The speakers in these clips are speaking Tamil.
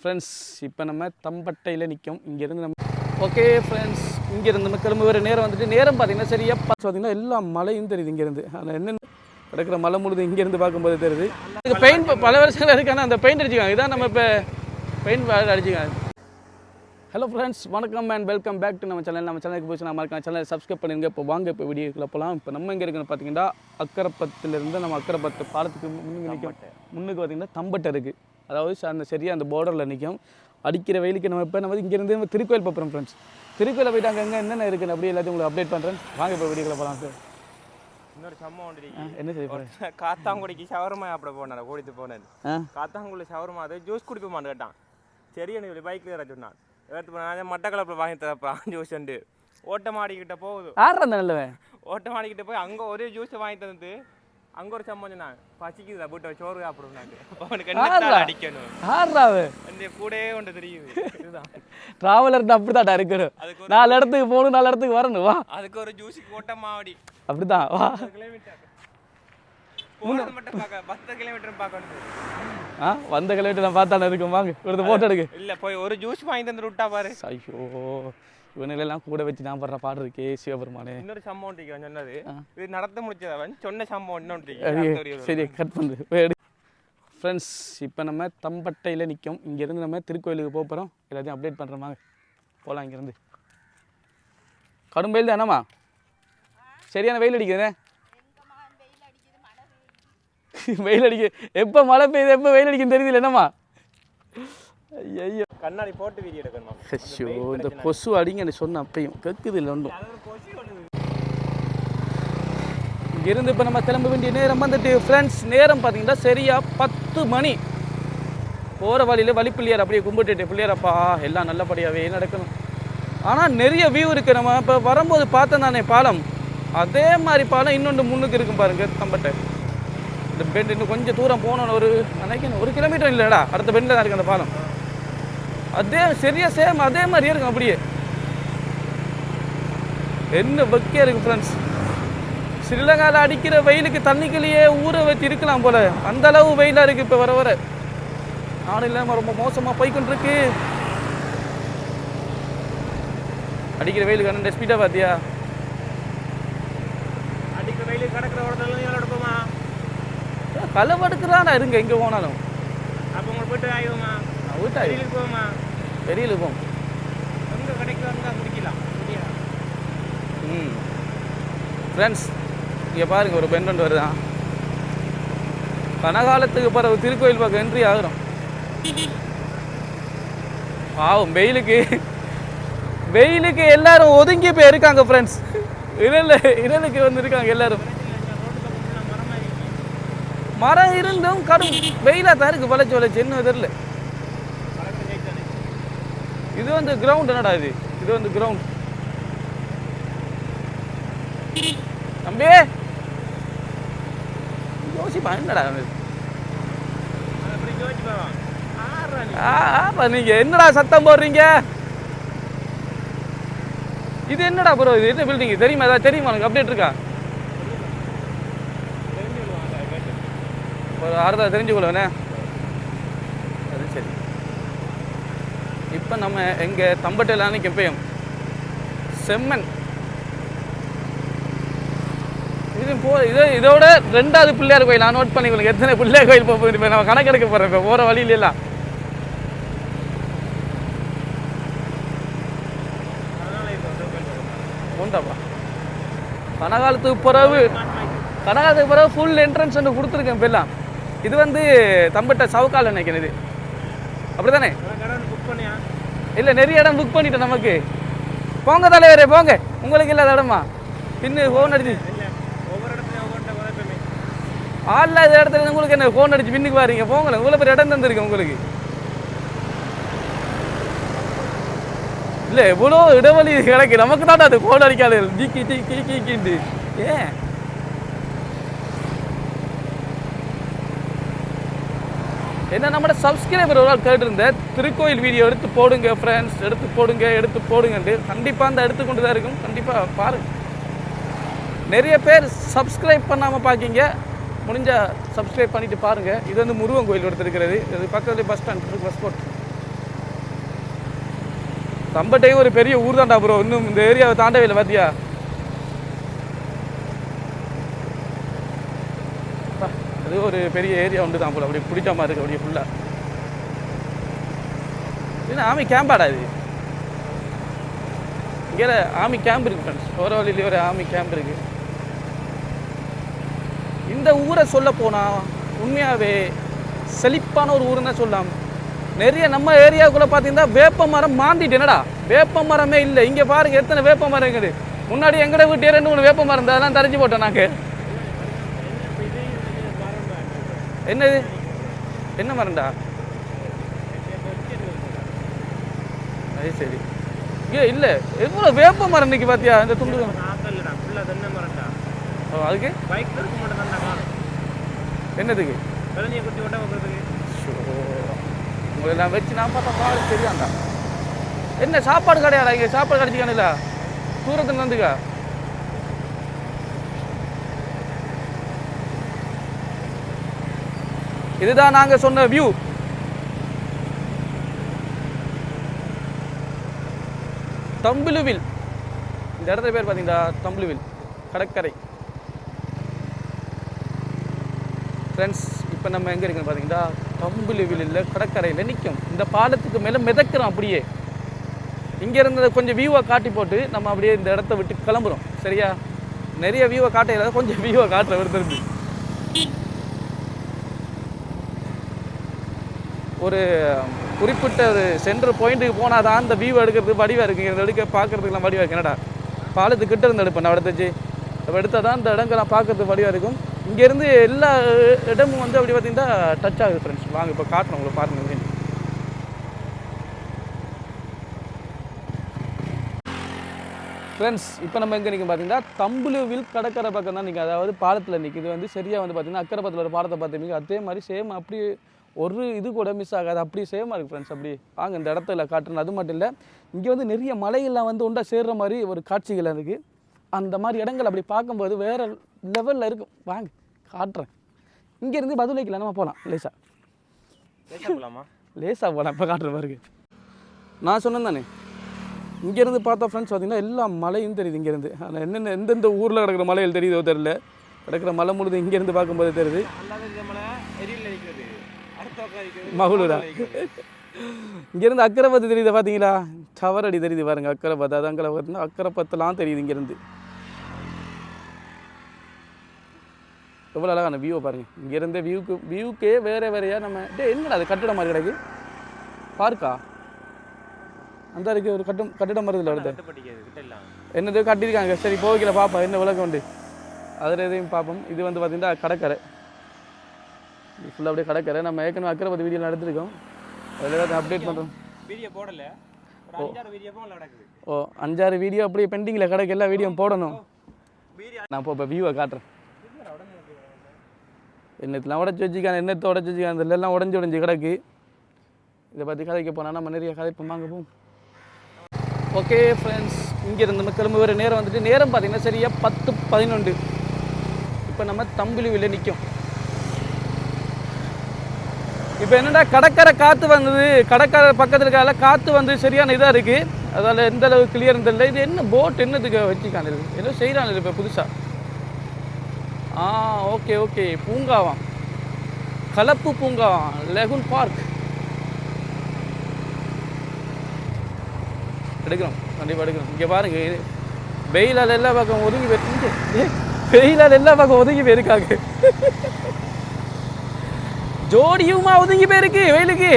ஃப்ரெண்ட்ஸ் இப்போ நம்ம தம்பட்டையில் நிற்கும் இங்கேருந்து நம்ம ஓகே ஃப்ரெண்ட்ஸ் இங்கேருந்து நம்ம கிளம்பி வர நேரம் வந்துட்டு நேரம் பார்த்தீங்கன்னா சரியாக பார்த்து பார்த்தீங்கன்னா எல்லா மலையும் தெரியுது இங்கேருந்து. ஆனால் என்னென்ன கிடக்கிற மலை முழுது இங்கேருந்து பார்க்கும்போது தெரியுது. இது பெயிண்ட் பல வருஷங்கள் இருக்கு அந்த பெயிண்ட் அடிச்சுக்காங்க. இதான் நம்ம இப்போ பெயிண்ட் அடிச்சுக்காங்க. ஹலோ ஃப்ரெண்ட்ஸ் வணக்கம் அண்ட் வெல்கம் பேக் டு நம்ம சேனல் நம்ம சேனலுக்கு போச்சு நம்ம இருக்க சேனல் சப்ஸ்கிரைப் பண்ணிருங்க. இப்போ வாங்க இப்போ வீடியோக்குள்ள போகலாம் இப்போ நம்ம எங்கே இருக்குன்னு பார்த்தீங்கன்னா அக்கரப்பத்திலிருந்து நம்ம அக்கரப்பத்து பாலத்துக்கு முன்னுக்கு நிற்கும் முன்னுக்கு பார்த்தீங்கன்னா தம்பட்டை இருக்குது அதாவது அந்த சரியாக அந்த பார்டரில் நிற்கும் அடிக்கிற வெயிலுக்கு நம்ம இப்போ நம்ம இங்கேருந்து திருக்கோயில் போகிறோம் ஃப்ரெண்ட்ஸ் திருக்கோயில போயிட்டு அங்கே என்னென்ன இருக்குன்னு அப்படியே எல்லாத்தையும் உங்களுக்கு அப்டேட் பண்ணுறேன் வாங்க இப்போ வீடியோக்குள்ள போகலாம் சார் இன்னொரு சம்பவம் ஒன்று. என்ன செய்ய போகிறேன் காத்தாங்குடிக்கு ஷவர்மா சாப்பிட போனேன் கூட்டிட்டு போனேன். ஆ? காத்தாங்குடியில் ஷவர்மா அது ஜூஸ் குடிப்போமான்னு கேட்டான். சரி எனக்கு பைக்கில் ஏற சொன்னான். எடுத்து மட்டக்களப்பில் வாங்கி தரப்பா ஜூஸ் உண்டு. ஓட்ட மாடிக்கிட்ட போகுது. ஆடுற நல்லவன்? ஓட்ட மாடிக்கிட்ட போய் அங்கே ஒரு ஜூஸ் வாங்கி தந்து அங்கே ஒரு சம்பவம் சொன்னான். பசிக்குது வீட்டை சோறு என்ன அடிக்கணும். ஆடுறாவே அந்த கூடயே ஒன்று தெரியுது. இதுதான். ட்ராவலர்னு அப்படி தான் இருக்கணும். நாலு இடத்துக்கு போகணும் நாலு இடத்துக்கு வரணும். வா. அதுக்கு ஒரு ஜூஸுக்கு ஓட்ட மாடி அப்படிதான் வா. கிலோமீட்டர் போனது மட்டும் பார்க்க பத்து கிலோமீட்டர் பார்க்கணும் ஆ வந்த கிலோமீட்டர் நான் பார்த்தானே இருக்கும். வாங்க ஒரு போட்டோ எடுக்கு. இல்ல போய் ஒரு ஜூஸ் வாங்கி தந்து விட்டா பாரு. ஐயோ. இவனுங்களெல்லாம் கூட வச்சு நான் படுற பாடு இருக்கே சிவபெருமானே. இன்னொரு சம்பவம் அவன் சொன்னது. இது நடத்த முடிச்சவன் சொன்ன சம்பவம் இன்னொன்று சரி கட் பண்ணு. ஃப்ரெண்ட்ஸ் இப்போ நம்ம தம்பட்டையில் நிற்கும் இங்கேருந்து நம்ம திருக்கோயிலுக்கு போக போகிறோம் எல்லாத்தையும் அப்டேட் பண்ணுறோம் போகலாம் இங்கேருந்து. கடும் வெயில் தானம்மா? சரியான வெயில் அடிக்குதுண்ணே வெயில் அடிக்க எப்போ மழை பெய்யுது எப்போ வெயில் அடிக்குன்னு தெரியுது என்னம்மா? ஐயோ கண்ணாடி போட்டு வீடியோ எடுக்கணும்? ஐயோ இந்த கொசு அடிங்கன்னு சொன்ன அப்பையும் கேட்குது இல்லை ஒன்றும் இங்கிருந்து இப்போ நம்ம கிளம்ப வேண்டிய நேரம் வந்துட்டு ஃப்ரெண்ட்ஸ் நேரம் பார்த்தீங்கன்னா சரியா பத்து மணி. போகிற வழியில் வழி பிள்ளையார் அப்படியே கும்பிட்டுட்டு பிள்ளையாரப்பா எல்லாம் நல்லபடியாகவே நடக்கணும். ஆனால் நிறைய வியூ இருக்குது நம்ம இப்போ வரும்போது பார்த்தேன் நானே பாலம். அதே மாதிரி பாலம் இன்னொன்று முன்னுக்கு இருக்கும் பாருங்க தம்பட்டை இந்த பெண்ட் இன்னும் கொஞ்சம் தூரம் போகணும் ஒரு நினைக்கிறேன் ஒரு கிலோமீட்டர் இல்லைடா. அடுத்த பெண்டில் தான் இருக்குது அந்த பாலம். அதே சரியா சேம் அதே மாதிரியே இருக்கும் அப்படியே. என்ன வெக்கையா இருக்கு ஃப்ரெண்ட்ஸ் ஸ்ரீலங்காவில் அடிக்கிற வெயிலுக்கு தண்ணிக்குள்ளேயே ஊற வச்சு இருக்கலாம் போல. அந்த அளவு வெயிலாக இருக்கு இப்போ வர வர. நானும் இல்லாமல் ரொம்ப மோசமாக போய்க்கொண்டிருக்கு அடிக்கிற வெயிலுக்கு அண்ணன் ஸ்பீடாக பார்த்தியா அடிக்கிற வெயில் கிடக்கிற எடுப்போமா? களவெடுக்கிறானா இருங்க எங்கே போனாலும். அப்போ உங்களுக்கு போயிட்டு ஆயிடுவோமா விட்டா வெளியில் போவோமா? தெரியல போம் எங்கே கிடைக்கும் அங்கே குடிக்கலாம். ம். ஃப்ரெண்ட்ஸ் இங்கே பாருங்க ஒரு பெண் ஒன்று வருதான் கனகாலத்துக்கு பிறகு திருக்கோயில் பக்கம் என்ட்ரி ஆகுறோம் பாவம் வெயிலுக்கு வெயிலுக்கு எல்லாரும் ஒதுங்கி போய் இருக்காங்க ஃப்ரெண்ட்ஸ் இரல் இரலுக்கு வந்து இருக்காங்க எல்லாரும் மரம் இருந்தும் கடும் வெயிலாக தான் இருக்கு வளைச்சு வளைச்சு. என்ன தெரியல. இது வந்து கிரவுண்ட் என்னடா இது? இது வந்து கிரவுண்ட் தம்பி! யோசிப்பா என்னடா நீங்க என்னடா சத்தம் போடுறீங்க? இது என்னடா ப்ரோ இது என்ன பில்டிங் தெரியுமா? ஏதாவது தெரியுமா? எனக்கு அப்டேட் இருக்கா? ஒரு அறுதா தெரிஞ்சுக்கொள்வேனே அது சரி இப்போ நம்ம எங்கள் தம்பட்டையில் அன்னைக்கு செம்மன். இது போ இதோ இதோட ரெண்டாவது பிள்ளையார் கோயில். நான் நோட் பண்ணிக்கொள்ளுங்க. எத்தனை பிள்ளையார் கோயில் போக போகுது இப்போ நம்ம கணக்கெடுக்க போகிறோம் இப்போ. போகிற வழியில எல்லாம். அதனால உண்டாப்பா. கனகாலத்துக்கு பிறகு கனகாலத்துக்கு பிறகு ஃபுல் என்ட்ரன்ஸ் ஒன்று கொடுத்துருக்கேன் இப்போ இது வந்து தம்பட்ட சவுக்கால் நினைக்கிறேன் இது அப்படி தானே இல்லை நிறைய இடம் புக் பண்ணிட்டோம் நமக்கு. போங்க தலைவரே போங்க. உங்களுக்கு இல்லாத இடமா? பின்னு ஃபோன் அடிச்சு. ஒவ்வொரு ஆள் இல்லாத இடத்துல உங்களுக்கு என்ன ஃபோன் அடிச்சு பின்னுக்கு வாரீங்க? போங்களேன் இவ்வளோ பேர் இடம் தந்திருக்கேன் உங்களுக்கு. இல்லை எவ்வளோ இடைவெளி கிடைக்கு நமக்கு தான் அது ஃபோன் அடிக்காது. ஜிக்கி ஜிக்கி கீக்கிண்டு ஏன்? என்ன நம்ம சப்ஸ்கிரைபர் ஒரு ஆள் கேட்டிருந்த திருக்கோயில் வீடியோ எடுத்து போடுங்க ஃப்ரெண்ட்ஸ் எடுத்து போடுங்க எடுத்து போடுங்கன்ட்டு. கண்டிப்பாக அந்த எடுத்துக்கொண்டு தான் இருக்கும். கண்டிப்பாக பாருங்கள் நிறைய பேர் சப்ஸ்கிரைப் பண்ணாமல் பார்க்கிங்க முடிஞ்சால் சப்ஸ்கிரைப் பண்ணிவிட்டு பாருங்கள் இது வந்து முருகன் கோயில் எடுத்துருக்கிறது இது பக்கத்துலேயே பஸ் ஸ்டாண்ட் பஸ் போட் தம்பட்டையும் ஒரு பெரிய ஊர் தாண்டா ப்ரோ இன்னும் இந்த ஏரியாவை தாண்டவே இல்லை பார்த்தியா அப்பா, அது ஒரு பெரிய ஏரியா உண்டு தான் போல. அப்படியே பிடிச்ச மாதிரி இருக்கு. அப்படியே ஃபுல்லாக என்ன ஆமி கேம்பாடா இது. இங்கே ஆமி கேம்ப் இருக்கு ஃப்ரெண்ட்ஸ் போகிற வழியிலே ஒரு ஆமி கேம்ப் இருக்கு. இந்த ஊரை சொல்ல போனால் உண்மையாகவே செழிப்பான ஒரு ஊருன்னு சொல்லலாம். நிறைய நம்ம ஏரியாவுக்குள்ளே பார்த்தீங்கன்னா வேப்ப மரம் மாந்திட்டு என்னடா? வேப்ப மரமே இல்லை. இங்கே பாருங்க எத்தனை வேப்ப மரம் இருக்குது? முன்னாடி எங்கட வீட்டு ரெண்டு மூணு வேப்ப மரம் இருந்தது. அதெல்லாம் தரைச்சி போட்டோம் நாங்கள் என்னது? என்ன மரம்டா? அது சரி. ஏ இல்லை. எவ்வளோ வேப்ப மரம் இன்னைக்கு பார்த்தியா இந்த துண்டு ஓ, அதுக்கு? பைக் இருக்க மாட்டேன் என்னதுக்கு? கழுநியை குட்டி ஓட்ட உங்களை நான் வச்சு நான் பார்த்தா பாடு தெரியாண்டா. என்ன சாப்பாடு கிடையாடா இங்கே? சாப்பாடு கிடைச்சிக்கானுல தூரத்துல வந்துக்கா. இதுதான் நாங்க சொன்ன வியூ தம்பிலுவில். இந்த இடத்துல பேர் பார்த்தீங்களா? தம்பிலுவில். கடற்கரை. ஃப்ரெண்ட்ஸ் இப்போ நம்ம எங்கே இருக்குன்னு பார்த்தீங்கன்னா இல்லை கடற்கரையில் நிற்கும் இந்த பாலத்துக்கு மேலே மிதக்கிறோம் அப்படியே. இங்கே இருந்ததை கொஞ்சம் வியூவை காட்டி போட்டு நம்ம அப்படியே இந்த இடத்த விட்டு கிளம்புறோம். சரியா? நிறைய வியூவை காட்ட கொஞ்சம் வியூவை காட்டுற விருது ஒரு குறிப்பிட்ட ஒரு சென்டர் பாயிண்ட்டுக்கு போனால் தான் அந்த வியூ எடுக்கிறதுக்கு வடிவாக இருக்குங்க இந்த எடுக்க பார்க்கறதுக்குலாம் வடிவாக இருக்கு. என்னடா? பாலத்து கிட்ட இருந்து எடுப்பேன் நான் எடுத்துச்சு அப்போ எடுத்தால் தான் இந்த இடங்கள்லாம் பார்க்கறதுக்கு வடிவாக இருக்கும். இங்கேருந்து எல்லா இடமும் வந்து அப்படி பார்த்தீங்கன்னா டச் ஆகுது ஃப்ரெண்ட்ஸ் வாங்க இப்போ காட்டணும் உங்களுக்கு பாருங்கள் ஃப்ரெண்ட்ஸ் இப்போ நம்ம எங்கே நிற்கும் பார்த்தீங்கன்னா தம்புலுவில் கடற்கரை பக்கம் தான் நிற்கும் அதாவது பாலத்தில் நிற்கிது வந்து சரியாக வந்து பார்த்தீங்கன்னா அக்கரை பக்கத்தில் ஒரு பாலத்தை பார்த்துருப்பீங்க. அதே மாதிரி சேம் அப்படியே ஒரு இது கூட மிஸ் ஆகாது. அப்படி சேமாக இருக்குது ஃப்ரெண்ட்ஸ் அப்படி வாங்க இந்த இடத்துல காட்டுறேன். அது மட்டும் இல்லை இங்கே வந்து நிறைய மலைகள்லாம் வந்து ஒன்றா சேர்ற மாதிரி ஒரு காட்சிகள் இருக்குது அந்த மாதிரி இடங்கள் அப்படி பார்க்கும்போது வேறு லெவலில் இருக்கும் வாங்க காட்டுறேன். இங்கேருந்து பதிலைக்கில் நம்ம போகலாம் லேசா. பேச போகலாமா லேசாக போகலாம் இப்போ காட்டுற பாருங்க. நான் சொன்னேன் தானே. இங்கேருந்து பார்த்தா ஃப்ரெண்ட்ஸ் பார்த்தீங்கன்னா எல்லா மலையும் தெரியுது இங்கேருந்து ஆனால் என்னென்ன எந்தெந்த ஊரில் கிடக்கிற மலைகள் தெரியுதோ தெரியல. கிடக்கிற மலை முழுது இங்கேருந்து பார்க்கும்போது தெரியுது. மகளூரா இங்கேருந்து அக்கரைப்பத்து தெரியுது பார்த்தீங்களா சவரடி தெரியுது பாருங்க அக்கரைப்பத்து. அது அங்கே பார்த்தீங்கன்னா அக்கரைப்பத்துலாம் தெரியுது இங்கேருந்து. எவ்வளோ அழகான வியூவை பாருங்க. இங்கேருந்து வியூக்கு வியூக்கே வேற வேறையா நம்ம டே என்னடா அது கட்டிடம் மாதிரி கிடக்கு? பார்க்கா அந்த இருக்கு ஒரு கட்டம் கட்டிடம் மாதிரி இதில் வருது. என்னது கட்டியிருக்காங்க. சரி போய்க்கல பாப்பா என்ன விளக்கம் உண்டு? அதில் எதையும் பார்ப்போம். இது வந்து பார்த்தீங்கன்னா கடற்கரை. ஃபுல்லாக அப்படியே கடற்கரை நம்ம ஏற்கனவே அக்கரைப்பத்து வீடியோ நடத்திருக்கோம் அதில் ஏதாவது அப்டேட் பண்ணுறோம் வீடியோ போடல. ஓ. அஞ்சாறு வீடியோ அப்படியே பெண்டிங்கில் கிடக்கு. எல்லா வீடியோ போடணும். நான் இப்போ இப்போ வியூவை காட்டுறேன். என்னத்தெல்லாம் உடச்சி வச்சுக்கான் என்னத்தை உடச்சி வச்சுக்கான் இந்த எல்லாம் உடஞ்சி உடஞ்சி கிடக்கு. இதை பற்றி கதைக்க போனால் நம்ம நிறைய கதைப்போம் வாங்க போம் ஓகே ஃப்ரெண்ட்ஸ் இங்கேருந்து நம்ம கிளம்பி. வர நேரம் வந்துட்டு நேரம் பார்த்தீங்கன்னா சரியா பத்து பதினொன்று. இப்போ நம்ம தம்பிலுவில் நிற்கும் இப்போ என்னென்னா கடற்கரை காற்று வந்தது? கடற்கரை பக்கத்தில் இருக்கால காற்று வந்து சரியான இதாக இருக்குது அதால் எந்த அளவுக்கு கிளியர் தெரியல. இது என்ன போட் என்னதுக்கு வச்சுக்கான இருக்குது ஏதோ செய்கிறான் இப்போ புதுசாக ஆ ஓகே ஓகே பூங்காவாம் கலப்பு பூங்காவாம் லெகுன் பார்க் எடுக்கிறோம் கண்டிப்பாக எடுக்கிறோம் இங்கே பாருங்க. வெயிலால் எல்லா பக்கம் ஒதுங்கி போயிருக்கு வெயிலால் எல்லா பக்கம் ஒதுங்கி போயிருக்காங்க. ஜோடியுமா ஒதுங்கி போயிருக்கு வெயிலுக்கு.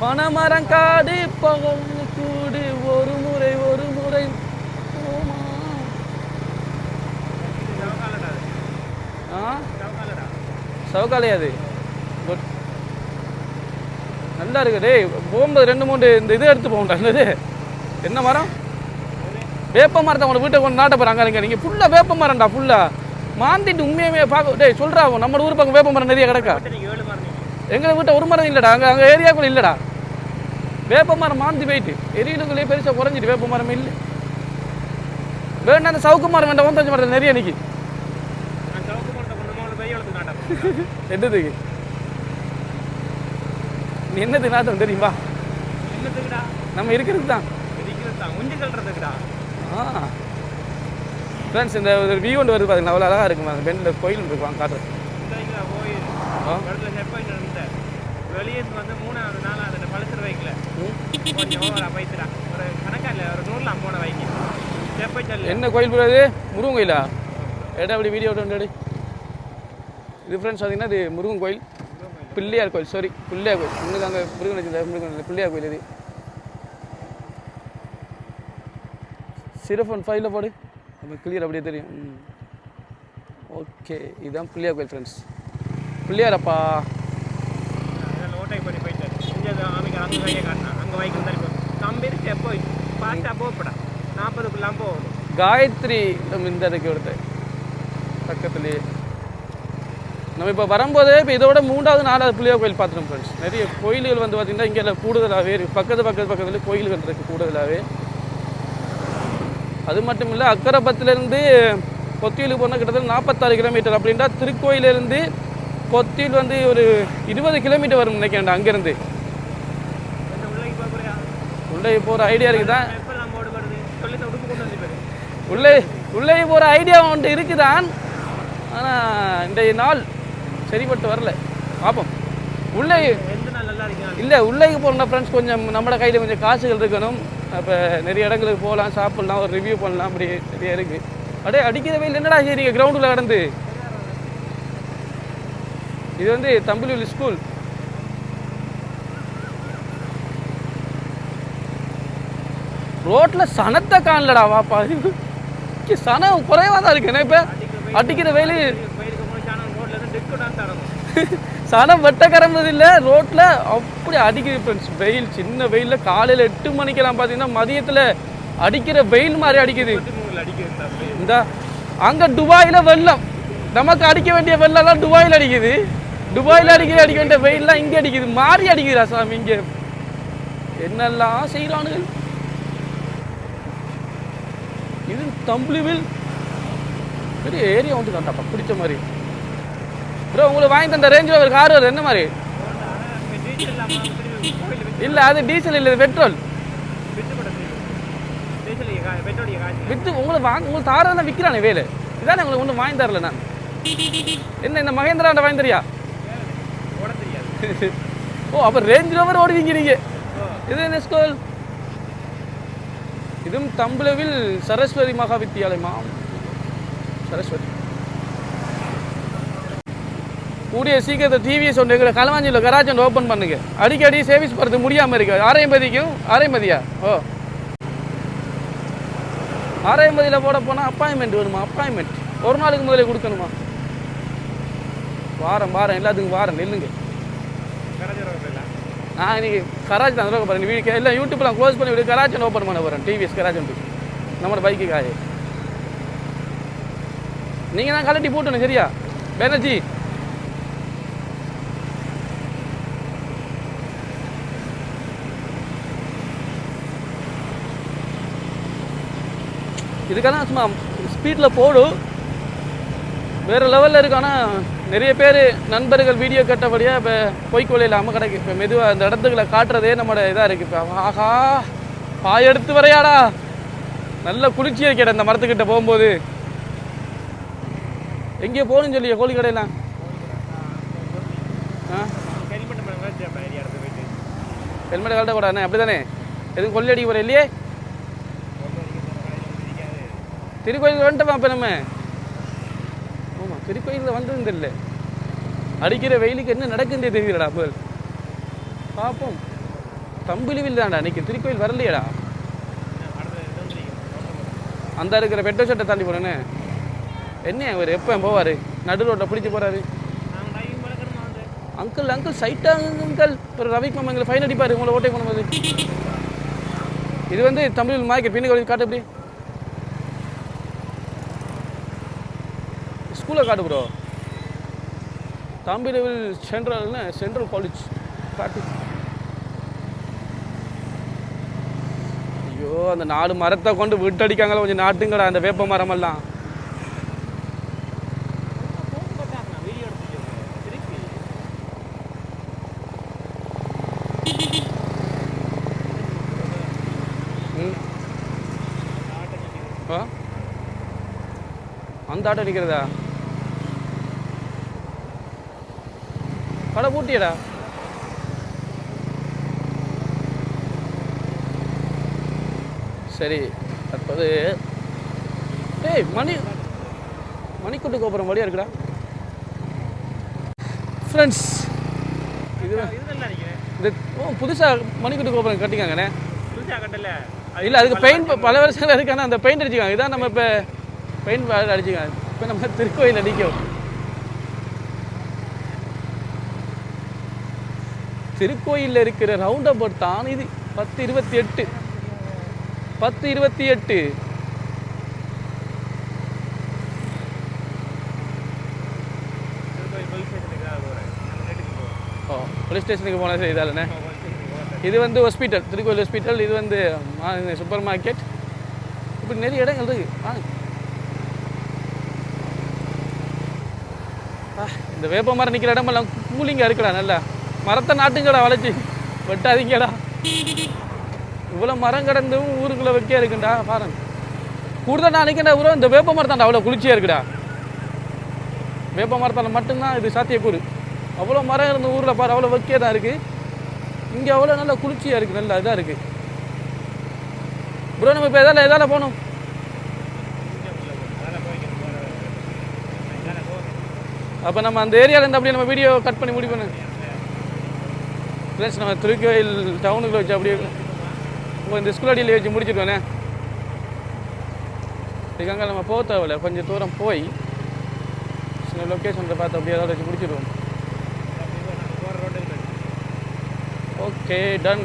பனமரம் காடு பகல் கூடு ஒரு முறை ஒரு முறை. போமா. சவுக்காலையா அது. குட் நல்லா இருக்கு. டேய் போகும்போது ரெண்டு மூணு இந்த இது எடுத்து போகண்டா என்னது? என்ன மரம்? வேப்ப மரத்தை உங்களை வீட்டை கொண்டு நாட்ட போகிறாங்க அங்கே நீங்கள் ஃபுல்லாக வேப்ப மரம்டா ஃபுல்லாக மாந்திட்டு உண்மையுமே பார்க்க டேய் சொல்கிறா நம்ம ஊர் பக்கம் வேப்ப மரம் நிறைய கிடக்கா? எங்களை வீட்டை ஒரு மரம் இல்லைடா. அங்கே அங்கே ஏரியாக்குள்ள இல்லைடா. வேப்ப மரம் மாந்தி போயிட்டு. எரியிலுக்குள்ளே பெருசாக குறைஞ்சிட்டு வேப்ப மரம் இல்லை. வேணா அந்த சவுக்கு மரம் வேண்டாம் ஒன்றஞ்சு மரத்தில் நிறைய நிற்கி என்னதுக்கு நீ என்னது நாட்டம் தெரியுமா? நம்ம இருக்கிறது தான். ஆ. ஃப்ரெண்ட்ஸ் இந்த ஒரு வியூ ஒன்று வருது பாருங்க. அவ்வளோ அழகாக இருக்குமா? அந்த பெண்ணில் கோயில் இருக்கு வாங்க காட்டுறேன் இந்த இதுல போய் ஆ. இடத்துல செப்பாய் இருந்த வெளியே இருந்து வந்து மூணாவது நாளாவது அந்த பழுத்துற வைக்கல ஒரு கணக்கா இல்லை ஒரு நூறுலாம் போன வைக்க என்ன கோயில் போகிறது முருகன் கோயிலா? எடா அப்படி வீடியோ எடுத்து இது ஃப்ரெண்ட்ஸ் பார்த்தீங்கன்னா இது முருகன் கோயில். பிள்ளையார் கோயில் சாரி பிள்ளையார் கோயில். முன்னுக்கு அங்கே முருகன் வச்சிருந்த முருகன் பிள்ளையார் கோயில் இது. சிரஃபன் ஃபைவ்ல போடு. நம்ம கிளியர் அப்படியே தெரியும். ஓகே இதுதான் பிள்ளையார் கோயில் ஃப்ரெண்ட்ஸ் பிள்ளையாரப்பா. ஓட்டை பண்ணி போயிட்டாரு. இங்கே அமைக்க அங்கே கையை காட்டினான். அங்கே வைக்க தள்ளி போ கம்பி இருக்கு போய். ஃபாஸ்ட்டாக போகப்படா நாற்பதுக்குள்ளாம் போகணும் காயத்ரி நம்ம இந்த ஒருத்த பக்கத்துலேயே நம்ம இப்போ வரும்போதே இப்போ இதோட மூன்றாவது நாலாவது பிள்ளையார் கோயில் பார்த்துட்டோம் ஃப்ரெண்ட்ஸ் நிறைய கோயில்கள் வந்து பார்த்திங்கன்னா இங்கே கூடுதலாகவே இருக்கு. பக்கத்து பக்கத்து பக்கத்துல கோயில்கள் இருக்குது கூடுதலாகவே. அது மட்டும் இல்லை அக்கரப்பத்துலேருந்து கொத்தியிலுக்கு போனால் கிட்டத்தட்ட நாற்பத்தாறு கிலோமீட்டர். அப்படின்னா திருக்கோயிலேருந்து கொத்தியில் வந்து ஒரு இருபது கிலோமீட்டர் வரும் நினைக்கிறேன் அங்கேருந்து. உள்ளே உள்ளே போகிற ஐடியா இருக்குதா? எப்பெல்லாம் போடுபடுது சொல்லி உடுப்பு கொண்டு வந்து போயிரு உள்ளே உள்ளே போகிற ஐடியா ஒன்று இருக்குதான். ஆனால் இன்றைய நாள் சரிப்பட்டு வரல. பார்ப்போம் உள்ளே எந்த நாள் நல்லா இருக்கு? இல்லை உள்ளே போகணும்னா ஃப்ரெண்ட்ஸ் கொஞ்சம் நம்மளோட கையில் கொஞ்சம் காசுகள் இருக்கணும். அப்போ நிறைய இடங்களுக்கு போகலாம் சாப்பிட்லாம் ஒரு ரிவ்யூ பண்ணலாம் அப்படி நிறைய இருக்குது அப்படியே அடிக்கிற வெயில் என்னடா செய்றீங்க கிரவுண்டில் கடந்து இது வந்து தம்பிலூர் ஸ்கூல் ரோட்டில் சனத்தை காணலடா வாப்பா. சனம் குறைவாக தான் இருக்கு. இப்போ அடிக்கிற வெயில் பயிருக்கு சனம் வெட்ட கறந்தது இல்லை ரோட்டில் அப்படி அடிக்குது ஃப்ரெண்ட்ஸ் வெயில் சின்ன வெயிலில் காலையில் எட்டு மணிக்கெல்லாம் பார்த்தீங்கன்னா மதியத்தில் அடிக்கிற வெயில் மாதிரி அடிக்குது. அடிக்கிறது தப்பு இந்த அங்கே துபாயில் வெள்ளம். நமக்கு அடிக்க வேண்டிய வெள்ளம்லாம் துபாயில் அடிக்குது. துபாயில் அடிக்கிற அடிக்க வேண்டிய வெயில்லாம் இங்கே அடிக்குது. மாறி அடிக்குதுடா சாமி இங்கே. என்னெல்லாம் செய்கிறானுகள் இது தம்புலிவில் பெரிய ஏரியா வந்து கண்டாப்பா பிடிச்ச மாதிரி. ப்ரோ உங்களுக்கு வாங்கி தந்த ரேஞ்சில் ஒரு கார் வருது என்ன மாதிரி? இல்லை அது டீசல் இல்லை பெட்ரோல் வித்து உங்களை வாங்க உங்களுக்கு தாரதான் விற்கிறானே வேலை. இதானே உங்களுக்கு ஒன்றும் வாங்கி தரல நான். என்ன இந்த மகேந்திராண்ட வாங்கி தரியா? ஓ அப்போ ரேஞ்ச் ரோவர் ஓடுவீங்க நீங்க. இது என்ன ஸ்கூல் இதுவும் தம்பளவில் சரஸ்வதி மகா வித்தியாலயமா சரஸ்வதி. கூடிய சீக்கிரத்தை டிவிஎஸ் ஒன்று எங்களை களவாஞ்சியில் கராஜ் ஒன்று ஓப்பன் பண்ணுங்க. அடிக்கடி சர்வீஸ் போகிறது முடியாமல் இருக்கு. ஆரையம்பதிக்கும் ஆரையம்பதியா ஓ. ஆரையம்பதியில் போட போனால் அப்பாயின்மெண்ட் வருமா அப்பாயின்மெண்ட் ஒரு நாளுக்கு முதல்ல கொடுக்கணுமா? வாரம் வாரம் எல்லாத்துக்கும் வாரம். நில்லுங்க. நான் இன்னைக்கு கராஜ் தான் திறக்க போகிறேன் வீடு எல்லாம் யூடியூப்லாம் க்ளோஸ் பண்ணி விட்டு கராஜ் ஓப்பன் பண்ண போகிறேன் டிவிஎஸ் கராஜ் வந்து. நம்மளோட பைக்குக்காக நீங்கள் தான் கலட்டி போட்டணும் சரியா? பேனர்ஜி. இதுக்கெல்லாம் சும்மா ஸ்பீடில் போடும் வேறு லெவலில் இருக்கு. ஆனால் நிறைய பேர் நண்பர்கள் வீடியோ கட்டபடியாக இப்போ பொய்க்கொலை இல்லாமல் கிடக்கு. இப்போ மெதுவாக அந்த இடத்துக்களை காட்டுறதே நம்மளோட இதாக இருக்குது இப்போ ஆஹா பாய் எடுத்து வரையாடா. நல்ல குளிர்ச்சியாக இருக்கேடா இந்த மரத்துக்கிட்ட போகும்போது. எங்கேயோ போகணும்னு சொல்லிய கோழி கடையெல்லாம். ஹெல்மெட் கழட்ட கூடாது அப்படி தானே எதுவும் கொள்ளி அடிக்க போகிற இல்லையே? திருக்கோயில் வந்துட்டோமா இப்போ நம்ம? ஆமாம் திருக்கோயிலில் வந்தது இல்லை அடிக்கிற வெயிலுக்கு என்ன நடக்குதே தெரியலடா புகழ் பார்ப்போம் தம்பிலிவில் தான்டா இன்னைக்கு திருக்கோயில் வரலையேடா. அந்த இருக்கிற பெட்ரோல் சட்டை தாண்டி போகிறேன்னு என்ன அவர் எப்போ போவார்? நடு ரோட்டில் பிடிச்சி போகிறாரு அங்கிள் அங்கிள் சைட்டாக அங்கிள். ஒரு ரவிக்கு எங்களை ஃபைன் அடிப்பார் உங்களை ஓட்டை பண்ணும்போது இது வந்து தமிழ் மாய்க்கு பின்னுக்கு காட்டு எப்படி? கூகுளில் காட்டு ப்ரோ தம்பிரவில் சென்ட்ரல்னு சென்ட்ரல் காலேஜ் காட்டு. ஐயோ அந்த நாலு மரத்தை கொண்டு விட்டடிக்காங்களா கொஞ்சம் நாட்டுங்கடா அந்த வேப்ப மரமெல்லாம். அந்த ஆட்டோ நிற்கிறதா கடை பூட்டியடா. சரி தற்போது ஏய் மணி மணிக்கூட்டு கோபுரம் வழியாக இருக்குடா. ஃப்ரெண்ட்ஸ் இது இந்த ஓ புதுசாக மணிக்கூட்டு கோபுரம் கட்டிக்காங்கண்ணே புதுசாக கட்டல. இல்லை அதுக்கு பெயிண்ட் பல வருஷங்கள் இருக்கு ஆனால் அந்த பெயிண்ட் அடிச்சுக்காங்க. இதான் நம்ம இப்போ பெயிண்ட் அடிச்சுக்காங்க. இப்போ நம்ம திருக்கோயில் அடிக்கும் திருக்கோயிலில் இருக்கிற ரவுண்ட் அபவுட் தான் இது. பத்து இருபத்தி எட்டு. பத்து இருபத்தி எட்டு. போலீஸ் ஸ்டேஷனுக்கு ஓ போலீஸ் ஸ்டேஷனுக்கு போனால் சரி இதாலண்ணே இது வந்து ஹாஸ்பிட்டல் திருக்கோயில் ஹாஸ்பிட்டல் இது வந்து சூப்பர் மார்க்கெட் இப்படி நிறைய இடங்கள் இருக்கு. வாங்க. ஆ, இந்த வேப்ப மரம் நிற்கிற இடமெல்லாம் கூலிங்காக இருக்குடா நல்லா. மரத்தை நாட்டுங்கடா வளைச்சி வெட்டாதீங்கடா. இவ்வளோ மரம் கிடந்தும் ஊருக்குள்ளே வைக்க இருக்குண்டா பாருங்க. கூடுதல் நான் நிற்கிற ஊரம் இந்த வேப்ப மரத்தாண்டா அவ்வளோ குளிர்ச்சியாக இருக்குடா. வேப்ப மரத்தால் மட்டும்தான் இது சாத்தியக்கூறு. அவ்வளோ மரம் இருந்த ஊரில் பாரு அவ்வளோ வைக்க தான் இருக்குது இங்கே அவ்வளோ நல்லா குளிர்ச்சியாக இருக்குது நல்லா இதாக இருக்குது ப்ரோ நம்ம இப்போ எதால எதால போகணும்? அப்போ நம்ம அந்த ஏரியாவில் இருந்து அப்படியே நம்ம வீடியோ கட் பண்ணி முடிவு பண்ணு ஃப்ரெண்ட்ஸ் நம்ம திருக்கோயில் டவுனுக்குள்ள வச்சு அப்படியே இப்போ இந்த ஸ்கூல் அடியில் வச்சு முடிச்சிருவேனே இதுக்காக நம்ம போக தேவையில்ல. கொஞ்சம் தூரம் போய் சில லொக்கேஷனில் பார்த்து அப்படியே ஏதாவது வச்சு முடிச்சிடுவோம் ஓகே டன்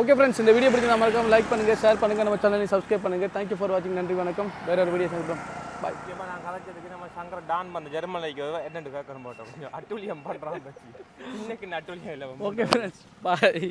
ஓகே ஃப்ரெண்ட்ஸ் இந்த வீடியோ பிடிச்சி மறக்காம லைக் பண்ணுங்கள் ஷேர் பண்ணுங்கள் நம்ம சேனலையும் சப்ஸ்கிரைப் பண்ணுங்கள் தேங்க்யூ ஃபார் வாட்சிங் நன்றி வணக்கம். வேற ஒரு வீடியோ சந்திப்போம். பாய் முக்கியமாக நான் கதைச்சதுக்கு நம்ம சங்கர டான் பண்ண ஜெர்மனிக்கு என்னென்னு கேட்கணும் போட்டோம். கொஞ்சம் அட்டுழியம் பண்ணுறான் இன்னைக்கு அட்டுழியம் இல்லை ஓகே ஃப்ரெண்ட்ஸ் பாய்